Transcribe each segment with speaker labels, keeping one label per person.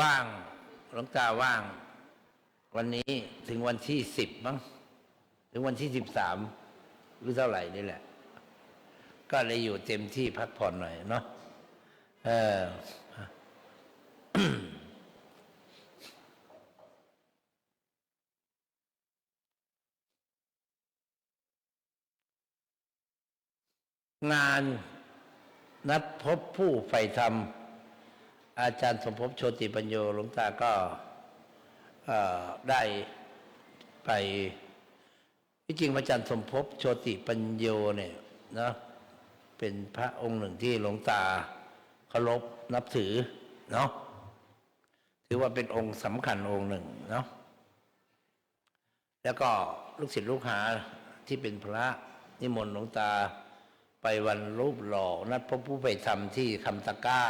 Speaker 1: ว่างหลวงตาว่าง วันนี้ถึงวันที่สิบมั้งถึงวันที่สิบสามหรือเท่าไหร่นี่แหละ ก็เลยอยู่เต็มที่พักผ่อนหน่อยเนาะเอองานนัดพบผู้ใฝ่ธรรม อาจารย์สมภพโชติปัญโยหลวงตาก็ได้ไปที่จริงพระอาจารย์สมภพโชติปัญโยเนี่ยนะเป็นพระองค์หนึ่งที่หลวงตาเคารพนับถือเนาะถือว่าเป็นองค์สำคัญองค์หนึ่งเนาะแล้วก็ลูกศิษย์ลูกหาที่เป็นพระนิมนต์หลวงตาไปวันรูปหล่อนัดพบผู้ไปทำที่คำตะก้า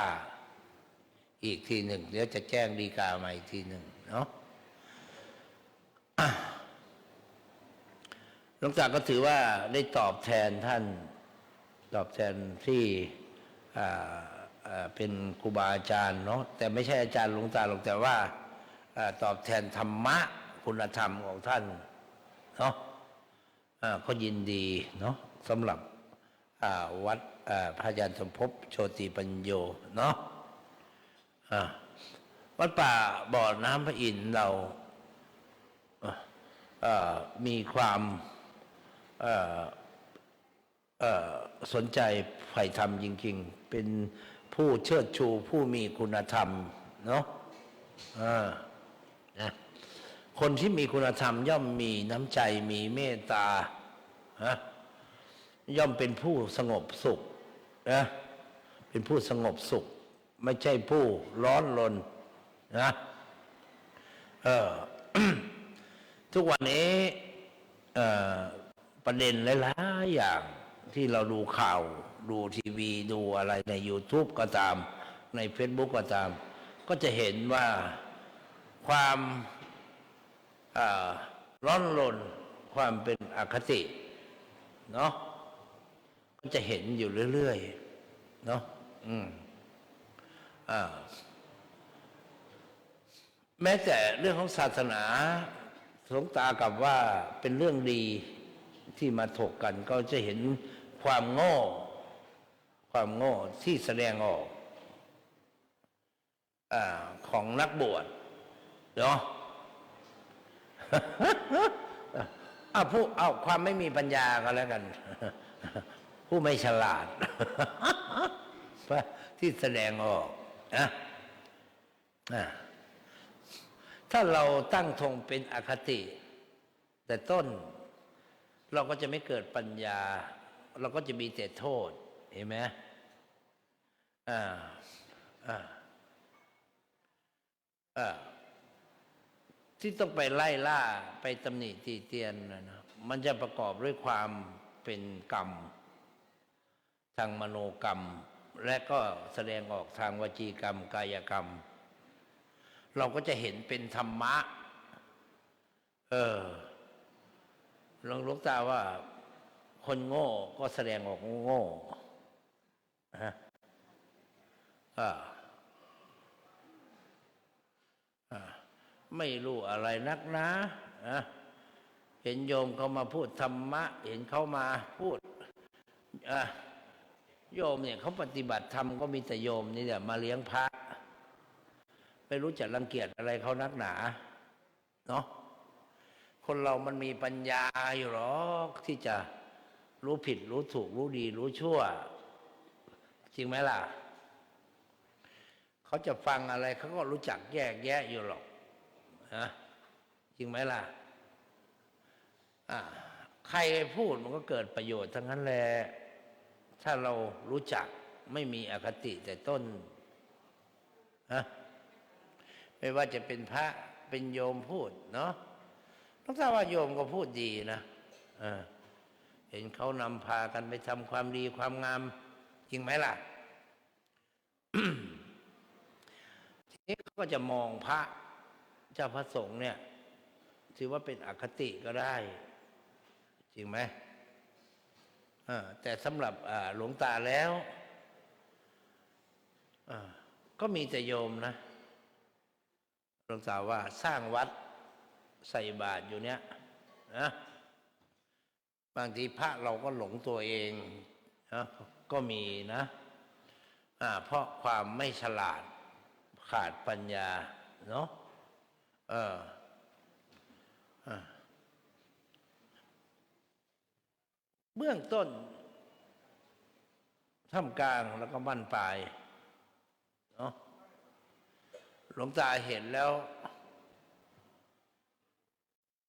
Speaker 1: อีกทีหนึ่งเดี๋ยวจะแจ้งดีกามาอีกทีหนึ่งเนาะหลวงตาก็ถือว่าได้ตอบแทนท่าน ตอบแทนที่เป็นครูบาอาจารย์เนาะแต่ไม่ใช่อาจารย์หลวงตาหรอกแต่ว่าอตอบแทนธรรมะคุณธรรมของท่านเนาะอ่าก็ยินดีเนาะสำหรับวัดพระอาจารย์สมภพโชติปัญโยเนาะ วัดป่าบ่อน้ำพระอินทร์เรามีความสนใจใฝ่ธรรมจริง ๆ เป็นผู้เชิดชูผู้มีคุณธรรมเนาะนะคนที่มีคุณธรรมย่อมมีน้ำใจมีเมตตาฮะย่อมเป็นผู้สงบสุขนะเป็นผู้สงบสุข ไม่ใช่ผู้ร้อนรนนะเออทุกวันนี้เอ่อประเด็นหลายๆอย่างที่เราดูข่าว ดูทีวีดูอะไรใน YouTube ก็ตาม ใน Facebook ก็ตาม ก็จะเห็นว่าความร้อนรนความเป็นอคติเนาะก็จะเห็นอยู่เรื่อยๆเนาะอืม แม้แต่เรื่องของศาสนาสงตากับว่าเป็นเรื่องดีที่มาถกกัน ก็จะเห็นความโง่ ความโง่ที่แสดงออกอของนักบวชเนาะเอาผู้เอาความไม่มีปัญญาก็แล้วกัน ผู้ไม่ฉลาดที่แสดงออก นะนะถ้าเราตั้งธงเป็นอคติ แต่ต้น เราก็จะไม่เกิดปัญญา เราก็จะมีแต่โทษ เห็นไหมอ่าอ่าอ่าที่ต้องไปไล่ล่าไปตำหนิตีเตียนนะนะมันจะประกอบด้วยความเป็นกรรม ทางมโนกรรม และก็แสดงออกทางวจีกรรม กายกรรม เราก็จะเห็นเป็นธรรมะ เออลวงลวงตาว่า คนโง่ก็แสดงออกโง่ฮะอ่าอ่าไม่รู้อะไรนักนะนะเห็นโยมเขามาพูดธรรมะ เห็นเขามาพูดอะ โยมเนี่ยเขาปฏิบัติธรรมก็มีแต่โยมนี่แหละมาเลี้ยงพระ ไม่รู้จะรังเกียจอะไรเขานักหนา เนาะคนเรามันมีปัญญาอยู่หรอกที่จะรู้ผิด รู้ถูก รู้ดี รู้ชั่ว จริงไหมล่ะ เขาจะฟังอะไรเขาก็รู้จักแยกแยะอยู่หรอกนะจริงไหมล่ะอ่าใครพูดมันก็เกิดประโยชน์ทั้งนั้นแหละ ถ้าเรารู้จักไม่มีอคติแต่ต้นนะไม่ว่าจะเป็นพระเป็นโยมพูดเนาะต้องทราบว่าโยมก็พูดดีนะเออเห็นเขานำพากันไปทำความดีความงาม จริงไหมล่ะทีนี้เขาก็จะมองพระเจ้าพระสงฆ์เนี่ย ถือว่าเป็นอคติก็ได้ จริงไหม แต่สำหรับหลวงตาแล้วก็มีแต่โยมนะหลวงตาว่าสร้างวัดใส่บาตรอยู่เนี้ยนะบางทีพระเราก็หลงตัวเองนะก็มีนะเพราะความไม่ฉลาดขาดปัญญาเนาะเออ เบื้องต้นท่ามกลางแล้วก็บั้นปลายเนาะหลวงตาเห็นแล้ว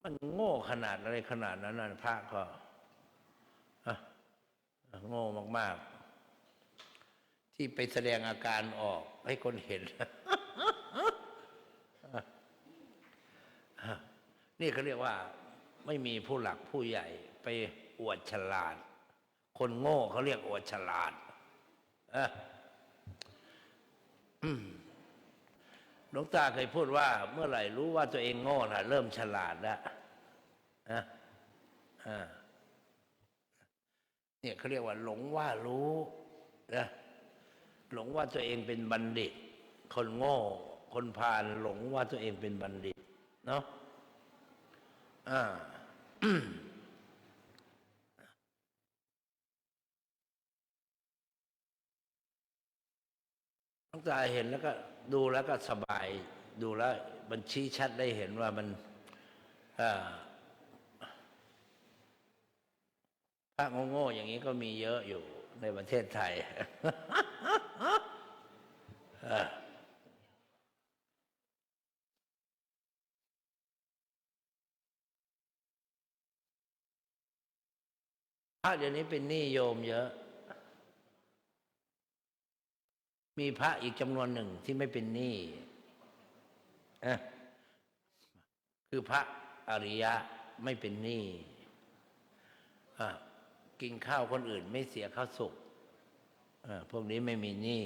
Speaker 1: มันโง่ขนาดอะไรขนาดนั้นนะพระก็โง่มาก ๆ ที่ไปแสดงอาการออกให้คนเห็น นี่เขาเรียกว่า ไม่มีผู้หลักผู้ใหญ่ไป อวดฉลาด คนโง่เขาเรียกอวดฉลาดหลวงตาเคยพูดว่า เมื่อไหร่รู้ว่าตัวเองโง่ล่ะเริ่มฉลาดแล้วนะเนี่ยเขาเรียกว่า หลงว่ารู้นะหลงว่าตัวเองเป็นบัณฑิต คนโง่ คนพาลหลงว่าตัวเองเป็นบัณฑิต เนาะอ่า ลวงตาเห็นแล้วก็ดูแล้วก็สบาย ดูแล้วมันชี้ชัดได้เห็นว่ามันพระโง่ๆอย่างนี้ก็มีเยอะอยู่ในประเทศไทยพระเดี๋ยวนี้เป็นหนี้โยมเยอะ มีพระอีกจำนวนหนึ่งที่ไม่เป็นหนี้คือพระอริยะไม่เป็นหนี้กินข้าวคนอื่นไม่เสียข้าวสุกพวกนี้ไม่มีหนี้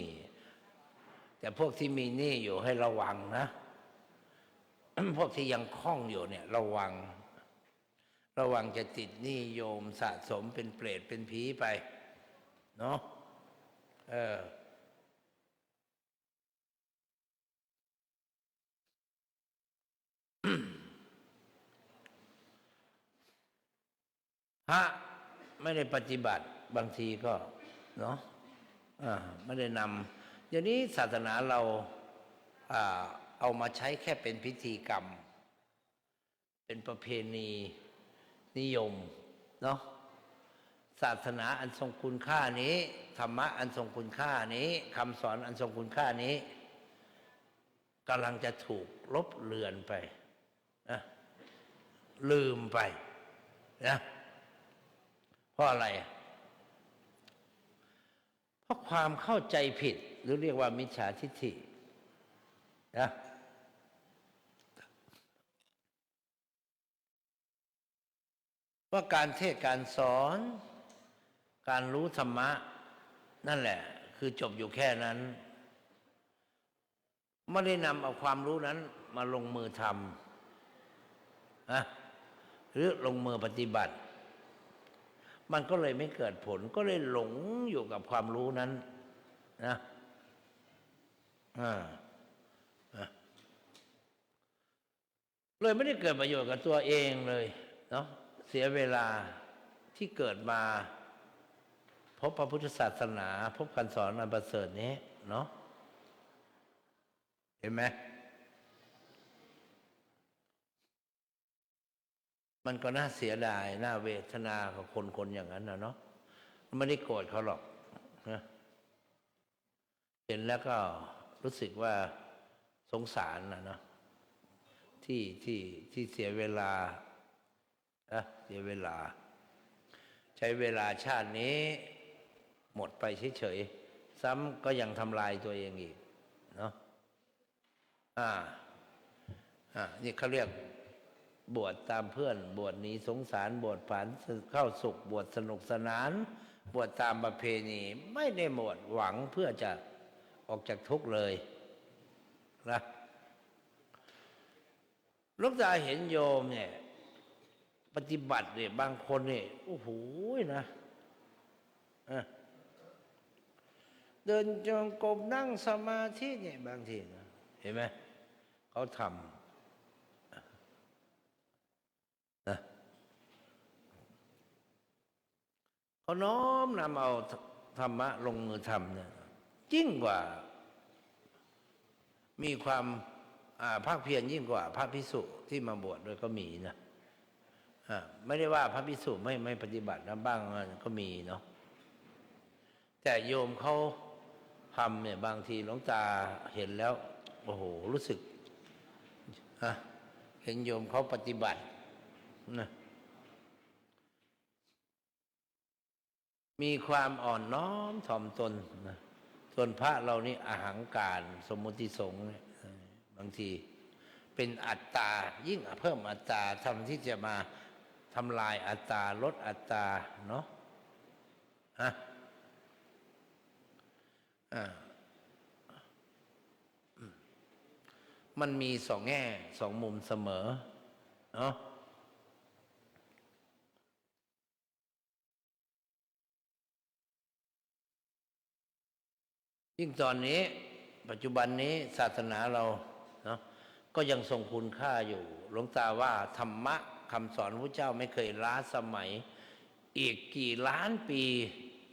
Speaker 1: แต่พวกที่มีหนี้อยู่ให้ระวังนะ พวกที่ยังคล่องอยู่เนี่ย ระวัง ระวังจะติดหนี้โยมสะสมเป็นเปรตเป็นผีไป เนาะเออ พระไม่ได้ปฏิบัติบางทีก็ เนาะอ่าไม่ได้นำเดี๋ยวนี้ศาสนาเราอ่าเอามาใช้แค่เป็นพิธีกรรม เป็นประเพณีนิยม เนาะศาสนาอันทรงคุณค่านี้ธรรมะอันทรงคุณค่านี้คำสอนอันทรงคุณค่านี้กำลังจะถูกลบเลือนไป นะลืมไปนะเพราะอะไร เพราะความเข้าใจผิด หรือเรียกว่ามิจฉาทิฏฐินะว่าการเทศการสอน การรู้ธรรมะ นั่นแหละ คือจบอยู่แค่นั้น ไม่ได้นำเอาความรู้นั้นมาลงมือทำ นะหรือลงมือปฏิบัติ มันก็เลยไม่เกิดผลก็เลยหลงอยู่กับความรู้นั้น นะอ่าอะเลยไม่ได้เกิดประโยชน์กับตัวเองเลยเนาะเสียเวลาที่เกิดมา พบพระพุทธศาสนา พบการสอนอันประเสริฐนี้เนาะเห็นไหม มันก็น่าเสียดายน่าเวทนากับคนคนอย่างนั้นนะเนาะไม่ได้โกรธเขาหรอกนะเห็นแล้วก็รู้สึกว่าสงสารนะเนาะที่ที่ที่เสียเวลาอะเสียเวลา ใช้เวลาชาตินี้ หมดไปเฉยๆซ้ำก็ยังทำลายตัวเองอีกเนาะอ่าอ่านี่เขาเรียก บวชตามเพื่อน บวชหนีสงสาร บวชผ่านเข้าสุข บวชสนุกสนาน บวชตามประเพณี ไม่ได้บวชหวังเพื่อจะออกจากทุกข์เลยนะลูกตาเห็นโยมเนี่ย ปฏิบัติเนี่ยบางคนเนี่ยโอ้โหนะเออเดินจงกรมนั่งสมาธิเนี่ยบางทีนะเห็นไหมเขาทำนะ เขาน้อมนำเอาธรรมะลงมือทำเนี่ยยิ่งกว่า มีความอาภาคเพียรยิ่งกว่า พระพิสุที่มาบวชด้วยก็มีนะอ่าไม่ได้ว่าพระพิสุไม่ไม่ปฏิบัตินะบ้างก็มีเนาะแต่โยมเขาทำเนี่ย บางทีหลวงตาเห็นแล้ว โอ้โห รู้สึกฮะเห็นโยมเขาปฏิบัตินะ มีความอ่อนน้อมถ่อมตนนะส่วนพระเรานี่อาหังการสมมติสงฆ์บางทีเป็นอัตตา ยิ่งเพิ่มอัตตาทำที่จะมาทำลายอัตตา ลดอัตตา เนาะฮะอ่ามันมีสองแง่สองมุมเสมอ เนาะ ยิ่งตอนนี้ ปัจจุบันนี้ศาสนาเราเนาะก็ยังทรงคุณค่าอยู่ หลวงตาว่าธรรมะคำสอนพระเจ้าไม่เคยล้าสมัย อีกกี่ล้านปี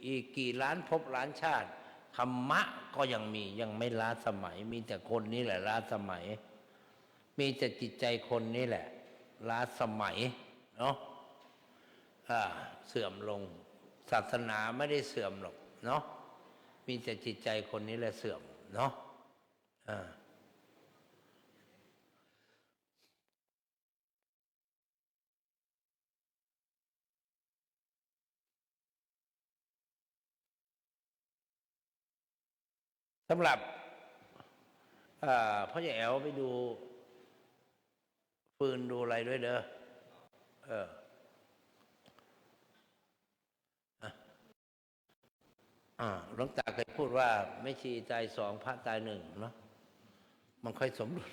Speaker 1: อีกกี่ล้านภพล้านชาติธรรมะก็ยังมียังไม่ล้าสมัย มีแต่คนนี่แหละล้าสมัย มีแต่จิตใจคนนี่แหละ ล้าสมัยเนาะอ่าเสื่อมลง ศาสนาไม่ได้เสื่อมหรอกเนาะ มีแต่จิตใจคนนี้แหละเสื่อมเนาะอ่าสำหรับพ่อใหญ่แอวไปดู ฟืนดูอะไรด้วยเด้อเอออะ อ่าหลวงตาเคยพูดว่า ไม่ชีตายสองพระตายหนึ่งเนาะมันค่อยสมดุล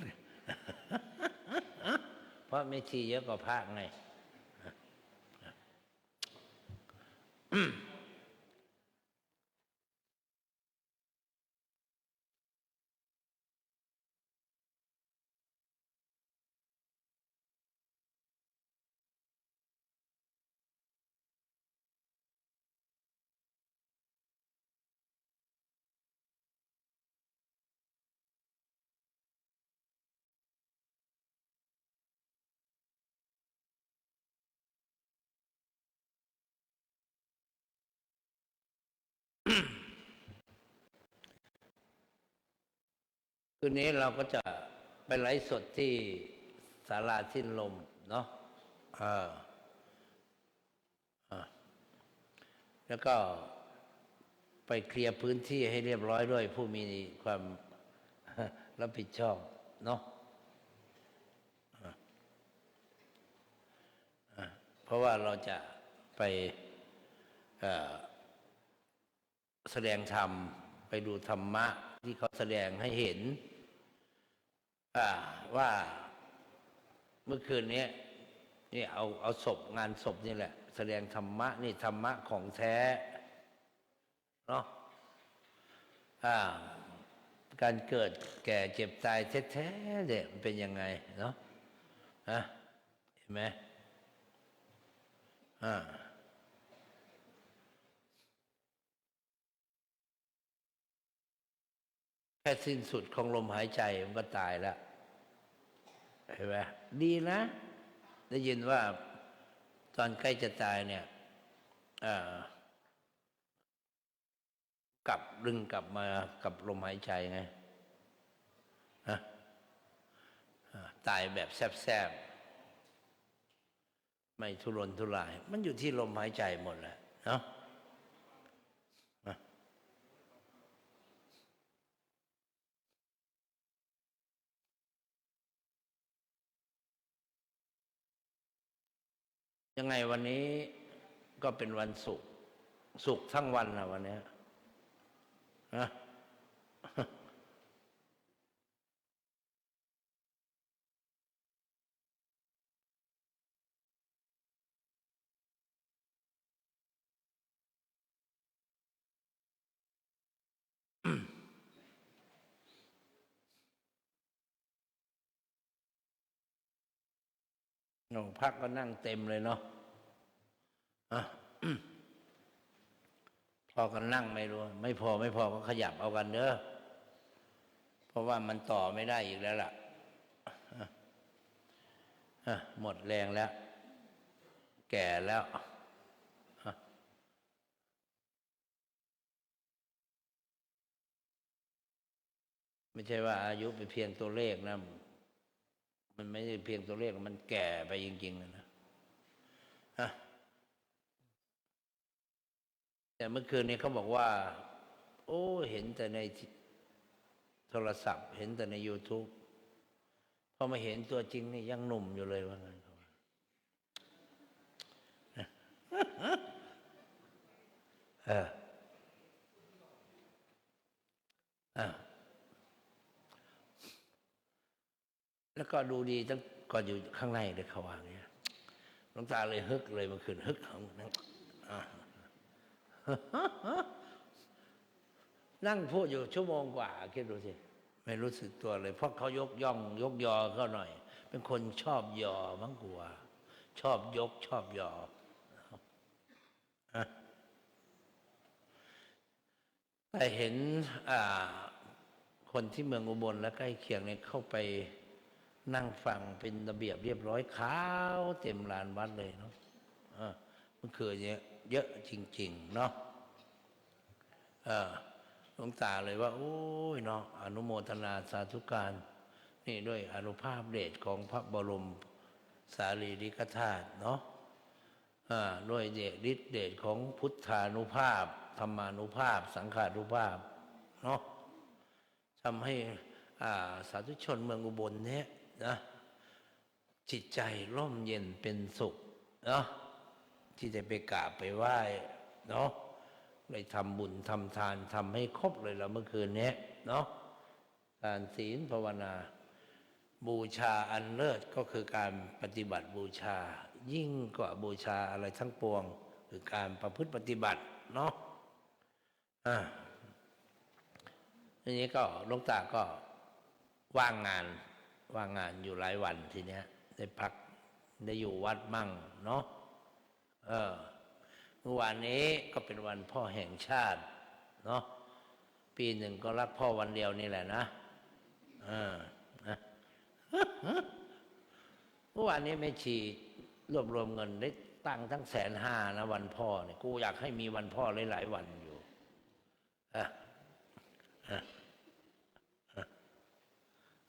Speaker 1: เพราะไม่ชีเยอะกว่าพระไง คืนนี้เราก็จะไปไลฟ์สดที่ศาลาสิ้นลมเนาะเอออะแล้วก็ไปเคลียร์พื้นที่ให้เรียบร้อยด้วย ผู้มีความรับผิดชอบเนาะเพราะว่าเราจะไปแสดงธรรม ไปดูธรรมะที่เขาแสดงให้เห็น ว่าเมื่อคืนนี้นี่เอาเอาศพงานศพนี่แหละ แสดงธรรมะนี่ธรรมะของแท้เนาะการเกิดแก่เจ็บตายแท้ๆเนี่ยมันเป็นยังไงเนาะฮะเห็นไหมอ่าแค่สิ้นสุดของลมหายใจมันก็ตายแล้ว เห็นไหมดีนะ ได้ยินว่าตอนใกล้จะตายเนี่ยกลับดึงกลับมากับลมหายใจไงฮะตายแบบแซบๆ ไม่ทุรนทุราย มันอยู่ที่ลมหายใจหมดแหละเนาะ ยังไงวันนี้ก็เป็นวันศุกร์ศุกร์ทั้งวันนะวันนี้นะ โอ้พักก็นั่งเต็มเลยเนาะอะพอกันนั่งไม่รู้ ไม่พอไม่พอก็ขยับเอากันเด้อเพราะว่ามันต่อไม่ได้อีกแล้วล่ะะะหมดแรงแล้ว แก่แล้วไม่ใช่ว่าอายุเป็นเพียงตัวเลขนะ มันไม่ใช่เพียงตัวเลขมันแก่ไปจริงๆนะนะอะแต่เมื่อคืนนี้เขาบอกว่า โอ้ เห็นแต่ในโทรศัพท์ เห็นแต่ใน YouTube พอมาเห็นตัวจริงนี่ยังหนุ่มอยู่เลยว่างั้นเขาว่าเอออะ แล้วก็ดูดีตั้งก่อนอยู่ข้างในเลยเขาว่างเงี้ยหลวงตาเลยฮึกเลยมื่อคืนฮึกของนั่งนั่งพูดอยู่ชั่วโมงกว่าคิดดูสิไม่รู้สึกตัวเลย เพราะเขายกย่อง ยกยอเขาหน่อย เป็นคนชอบยอมั้งกลัว ชอบยกชอบยอแต่เห็นคนที่เมืองอุบลและใกล้เคียงเนี่ยเข้าไป นั่งฟังเป็นระเบียบเรียบร้อยขาวเต็มลานวัดเลยเนาะมันคือเยอะเยอะจริง ๆ เนาะหลวงตาเลยว่า โอ้ยเนาะอนุโมทนาสาธุการ นี่ด้วยอนุภาพเดชของพระบรมสารีริกธาตุเนาะอ่าด้วยเดชฤทธิเดชของพุทธานุภาพธรรมานุภาพ สังขานุภาพเนาะทำให้สาธุชนเมืองอุบลเนี้ย นะจิตใจร่มเย็นเป็นสุขเนาะที่จะไปกราบไปไหว้เนาะได้ทำบุญทำทานทำให้ครบเลยละเมื่อคืนนี้เนาะทานศีลภาวนา บูชาอันเลิศก็คือการปฏิบัติบูชา ยิ่งกว่าบูชาอะไรทั้งปวง คือการประพฤติปฏิบัติเนาะอ่าทีนี้ก็ลงตาก็ว่างงาน ว่างงานอยู่หลายวันทีเนี้ยได้พักได้อยู่วัดมั่งเนาะเออเมื่อวานนี้ก็เป็นวันพ่อแห่งชาติเนาะปีหนึ่งก็รักพ่อวันเดียวนี่แหละนะเออนะเมื่อวานนี้แม่ชีรวบรวมเงินได้ตั้งทั้งแสนห้านะวันพ่อเนี่ยกูอยากให้มีวันพ่อหลายๆวันอยู่อะอะอะ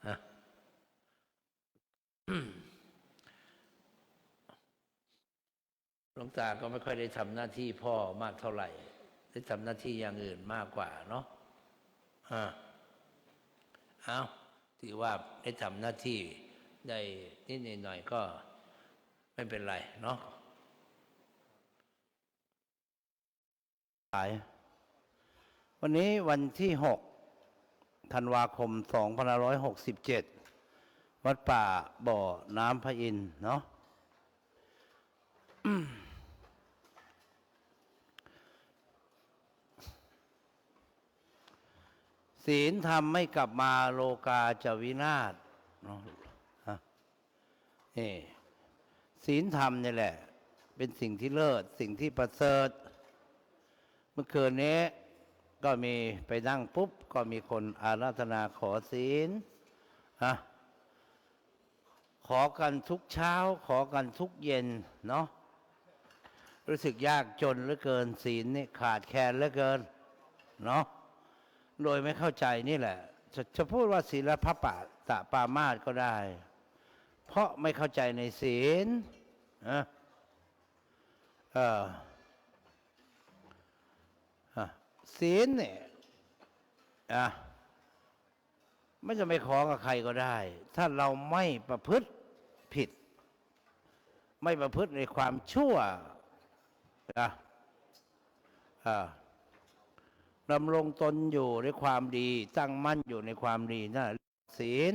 Speaker 1: อะ หลวงตาก็ไม่ค่อยได้ทำหน้าที่พ่อมากเท่าไหร่ ได้ทำหน้าที่อย่างอื่นมากกว่าเนาะอ่าเอาถือว่าได้ทำหน้าที่ได้นิดหน่อยก็ไม่เป็นไรเนาะวันนี้วันที่หกธันวาคมสองพันร้อยหกสิบเจ็ด วัดป่าบ่อน้ำพระอินเนาะศีลธรรมไม่กลับมาโลกาจะวินาศเนาะฮะนี่ศีลธรรมนี่แหละ เป็นสิ่งที่เลิศ สิ่งที่ประเสริฐ เมื่อคืนนี้ก็มีไปนั่งปุ๊บ ก็มีคนอาราธนาขอศีลฮะ ขอกันทุกเช้า ขอกันทุกเย็นเนาะรู้สึกยากจนเหลือเกินศีลนี่ขาดแคลนเหลือเกินเนาะโดยไม่เข้าใจนี่แหละ จะจะพูดว่าศีลพระปะตะปามาสก็ได้ เพราะไม่เข้าใจในศีลนะเอออะศีลเนี่ยอะไม่จะไม่ขอกับใครก็ได้ ถ้าเราไม่ประพฤติ ไม่ประพฤติในความชั่วอะดำรงตนอยู่ในความดี ตั้งมั่นอยู่ในความดีนั่นศีล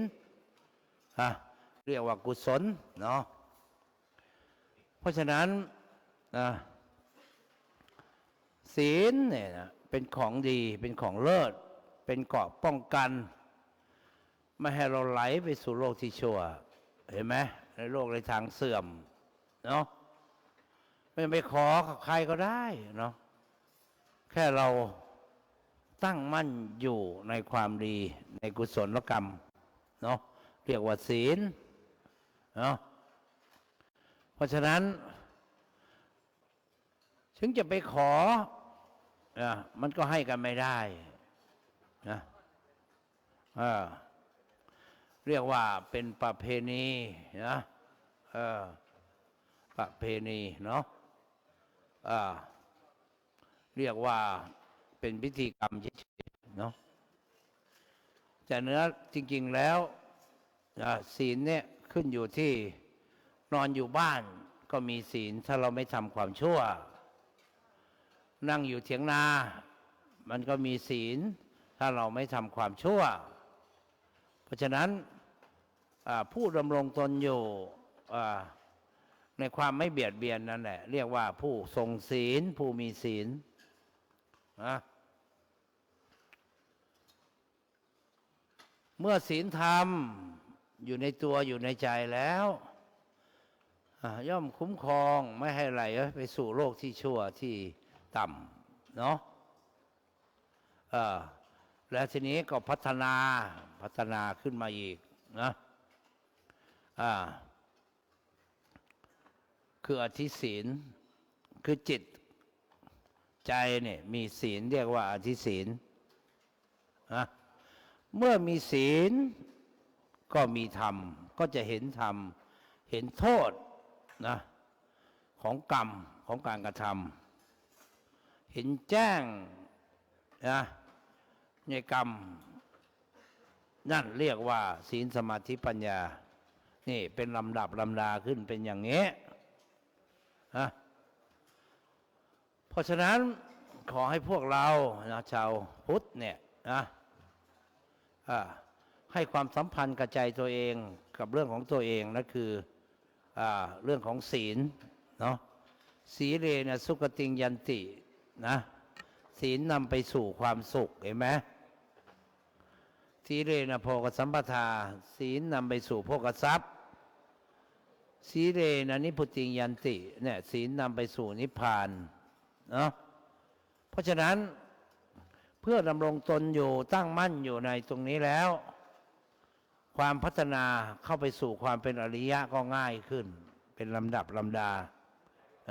Speaker 1: ฮะเรียกว่ากุศลเนาะเพราะฉะนั้นนะศีลเนี่ยนะเป็นของดีเป็นของเลิศ เป็นเกราะป้องกัน ไม่ให้เราไหลไปสู่โลกที่ชั่ว เห็นไหมในโลกในทางเสื่อม เนาะไม่ไปขอกับใครก็ได้เนาะแค่เราตั้งมั่นอยู่ในความดีในกุศลกรรมเนาะเรียกว่าศีลเนาะเพราะฉะนั้น ถึงจะไปขออะมันก็ให้กันไม่ได้นะเอ่าเรียกว่าเป็นประเพณีนะเออ ประเพณีเนาะเรียกว่าเป็นพิธีกรรมเฉยๆเนาะแต่เนื้อจริง ๆแล้วศีลเนี่ยขึ้นอยู่ที่นอนอยู่บ้านก็มีศีลถ้าเราไม่ทำความชั่ว นั่งอยู่เถียงนา มันก็มีศีล ถ้าเราไม่ทำความชั่ว เพราะฉะนั้นผู้ดำรงตนอยู่ ในความไม่เบียดเบียนนั่นแหละ เรียกว่าผู้ทรงศีล ผู้มีศีลนะเมื่อศีลธรรมอยู่ในตัวอยู่ในใจแล้วย่อมคุ้มครองไม่ให้ไหลไปสู่โลกที่ชั่วที่ต่ำเนาะแล้วทีนี้ก็พัฒนาพัฒนาขึ้นมาอีกนะอ่า คืออธิศีล คือจิตใจเนี่ยมีศีลเรียกว่าอธิศีลนะเมื่อมีศีลก็มีธรรม ก็จะเห็นธรรม เห็นโทษนะของกรรมของการกระทำเห็นแจ้งนะในกรรม นั่นเรียกว่า ศีลสมาธิปัญญา นี่เป็นลำดับลำดาขึ้นเป็นอย่างนี้ นะเพราะฉะนั้นขอให้พวกเรานะชาวพุทธเนี่ยนะให้ความสัมพันธ์กับใจตัวเองกับเรื่องของตัวเองนั่คืออเรื่องของศีลเนาะสีเลนะสุกติงยันตินะศีลนำไปสู่ความสุขเห็นไหมสีเรนะโภกสัมปทาศีลนำไปสู่โภกทรัพย์ สีเรนะนิพุติงยันติเนี่ยศีลนำไปสู่นิพพานเนาะเพราะฉะนั้นเพื่อดำรงตนอยู่ตั้งมั่นอยู่ในตรงนี้แล้ว ความพัฒนาเข้าไปสู่ความเป็นอริยะก็ง่ายขึ้น เป็นลำดับลำดา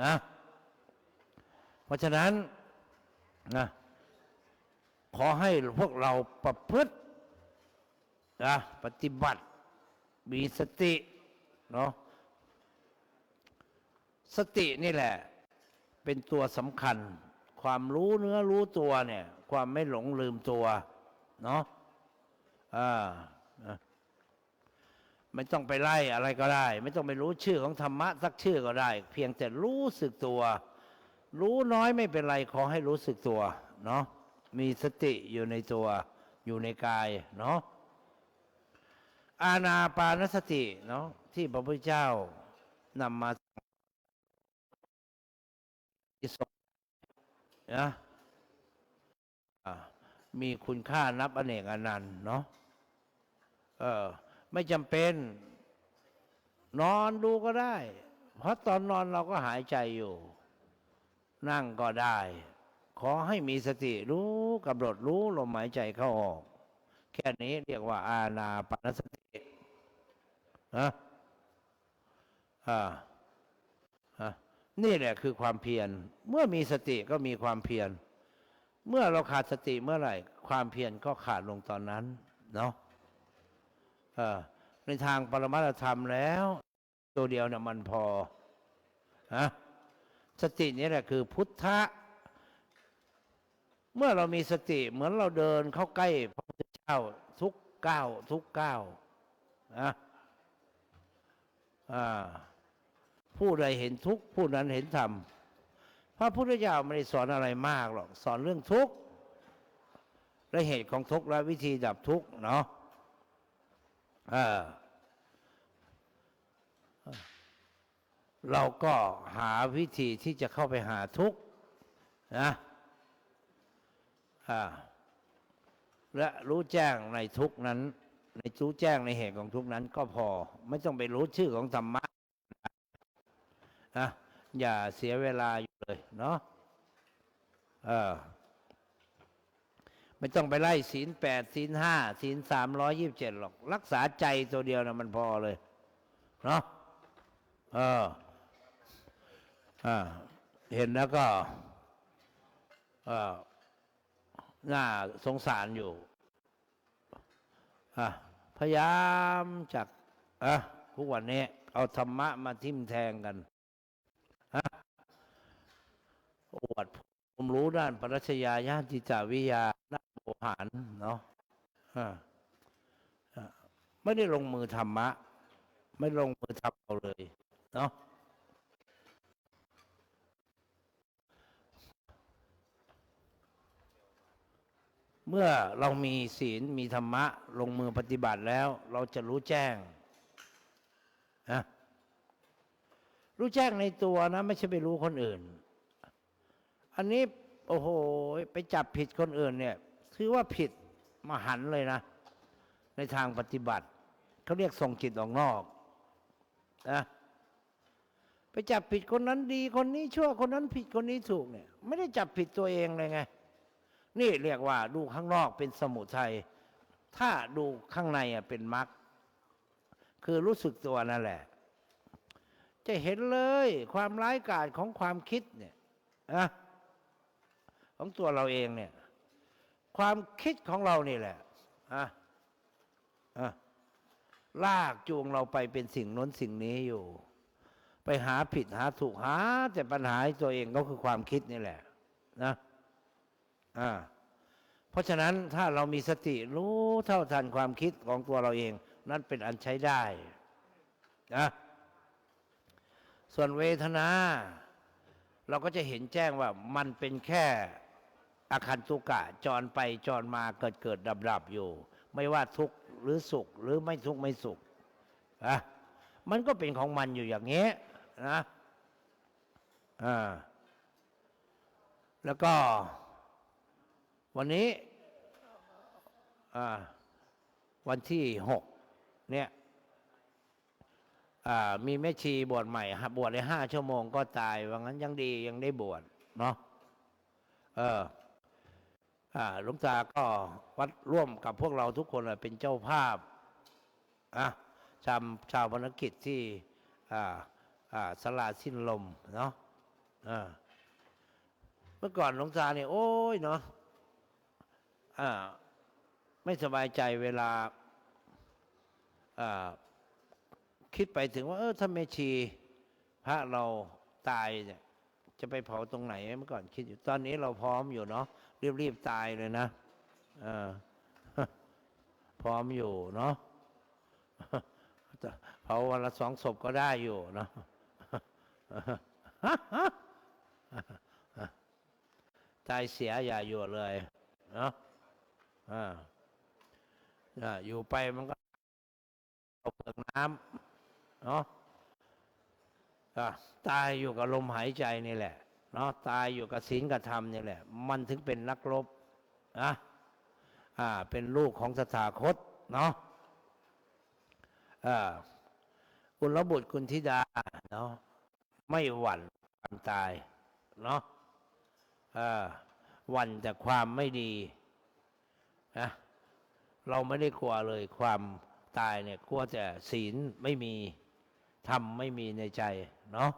Speaker 1: นะเพราะฉะนั้นนะขอให้พวกเราประพฤตินะปฏิบัติมีสติเนาะ สตินี่แหละ เป็นตัวสำคัญ ความรู้เนื้อรู้ตัวเนี่ย ความไม่หลงลืมตัว เนาะอ่าไม่ต้องไปไล่อะไรก็ได้ ไม่ต้องไปรู้ชื่อของธรรมะสักชื่อก็ได้ เพียงแต่รู้สึกตัว รู้น้อยไม่เป็นไรขอให้รู้สึกตัว เนาะมีสติอยู่ในตัว อยู่ในกายเนาะอาณาปานสติเนาะที่พระพุทธเจ้านำมา ที่สองนะมีคุณค่านับอเนกอนันต์เนาะเออไม่จำเป็น นอนดูก็ได้ เพราะตอนนอนเราก็หายใจอยู่ นั่งก็ได้ ขอให้มีสติรู้กำหนดรู้ลมหายใจเข้าออก แค่นี้เรียกว่า อาณาปานสตินะอ่า นี่แหละคือความเพียร เมื่อมีสติก็มีความเพียร เมื่อเราขาดสติเมื่อไหร่ ความเพียรก็ขาดลงตอนนั้นเนาะในทางปรมัตธรรมแล้ว ตัวเดียวนะ่ะมันพอฮะสตินี่แหละคือพุทธะ เมื่อเรามีสติเหมือนเราเดินเข้าใกล้พระพุทธเจ้าทุกก้าวทุกก้าวนะอ่า ผู้ใดเห็นทุกข์ผู้นั้นเห็นธรรมพระพุทธเจ้าไม่ได้สอนอะไรมากหรอกสอนเรื่องทุกข์และเหตุของทุกข์และวิธีดับทุกข์เนาะเออเราก็หาวิธีที่จะเข้าไปหาทุกข์นะและรู้แจ้งในทุกข์นั้น ในรู้แจ้งในเหตุของทุกข์นั้น ก็พอไม่ต้องไปรู้ชื่อของธรรมะ นะอย่าเสียเวลาอยู่เลยเนาะเออไม่ต้องไปไล่ศีลแปดศีลห้าศีลสามร้อยยี่สิบเจ็ดหรอก รักษาใจตัวเดียวนะมันพอเลยเนาะเอออ่าเห็นแล้วก็เออน่าสงสารอยู่อะพยายามจากอะทุกวันนี้ เอาธรรมะมาทิ่มแทงกันฮะอ วดผมรู้ด้านปรัชญาญาติจาวิยาด้านโอหารเนาะอะอะไม่ได้ลงมือธรรมะ ไม่ลงมือทำเอาเลยเนาะเมื่อเรามีศีลมีธรรมะ ลงมือปฏิบัติแล้ว เราจะรู้แจ้งนะรู้แจ้งในตัวนะ ไม่ใช่ไปรู้คนอื่น อันนี้ โอ้โห ไปจับผิดคนอื่นเนี่ย ถือว่าผิดมหันเลยนะ ในทางปฏิบัติเขาเรียกส่งจิตออกนอกนะไปจับผิดคนนั้นดีคนนี้ชั่วคนนั้นผิดคนนี้ถูกเนี่ย ไม่ได้จับผิดตัวเองเลยไง นี่เรียกว่าดูข้างนอกเป็นสมุทัยถ้าดูข้างในอะเป็นมรรคคือรู้สึกตัวนั่นแหละ จะเห็นเลยความร้ายกาจของความคิดเนี่ยนะ ของตัวเราเองเนี่ย ความคิดของเรานี่แหละอะอะลากจูงเราไปเป็นสิ่งน้นสิ่งนี้อยู่ ไปหาผิดหาถูกหา แต่ปัญหาให้ตัวเองก็คือความคิดนี่แหละ นะอ่าเพราะฉะนั้นถ้าเรามีสติรู้เท่าทันความคิดของตัวเราเอง นั่นเป็นอันใช้ได้นะส่วนเวทนา เราก็จะเห็นแจ้งว่ามันเป็นแค่ อาคันตุกะจรไปจรมาเกิดเกิดดับดับอยู่ ไม่ว่าทุกข์หรือสุข หรือไม่ทุกข์ไม่สุขอะมันก็เป็นของมันอยู่อย่างนี้นะอ่าแล้วก็ วันนี้อ่าวันที่หกเนี่ยอ่ามีแม่ชีบวชใหม่บวชได้ห้าชั่วโมงก็ตายว่างั้นยังดียังได้บวชเนาะเอออ่า หลวงตาก็วัดร่วมกับพวกเราทุกคนเป็นเจ้าภาพอะชาวชาวพนักิจที่อ่าอ่าสลาสิ้นลมเนาะอ่าเมื่อก่อนหลวงตาเนี่ยโอ้ยเนาะอ่าไม่สบายใจเวลาอ่าคิดไปถึงว่า เออถ้าเมชีพระเราตายเนี่ยจะไปเผาตรงไหนเมื่อก่อนคิดอยู่ตอนนี้เราพร้อมอยู่เนาะ รีบๆตายเลยนะอพร้อมอยู่เนาะเผาวันละสองศพก็ได้อยู่เนาะตายเสียอย่าอยู่เลยเนาะอยู่ไปมันก็เอาเปลือกน้ำเนาะตายอยู่กับลมหายใจนี่แหละ เนาะตายอยู่กับศีลกับธรรมนี่แหละ มันถึงเป็นนักรบนะอ่าเป็นลูกของสถาคตเนาะอ่าคุณระบุตรคุณธิดาเนาะไม่หวั่นความตายเนาะอ่าหวั่นแต่ความไม่ดีนะเราไม่ได้กลัวเลยความตายเนี่ยกลัวแต่ศีลไม่มีธรรมไม่มีในใจเนาะ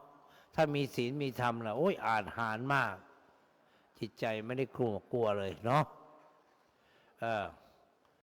Speaker 1: ถ้ามีศีลมีธรรมล่ะโอ้ยอาจหารมาก จิตใจไม่ได้กลัวกลัวเลยเนาะเออ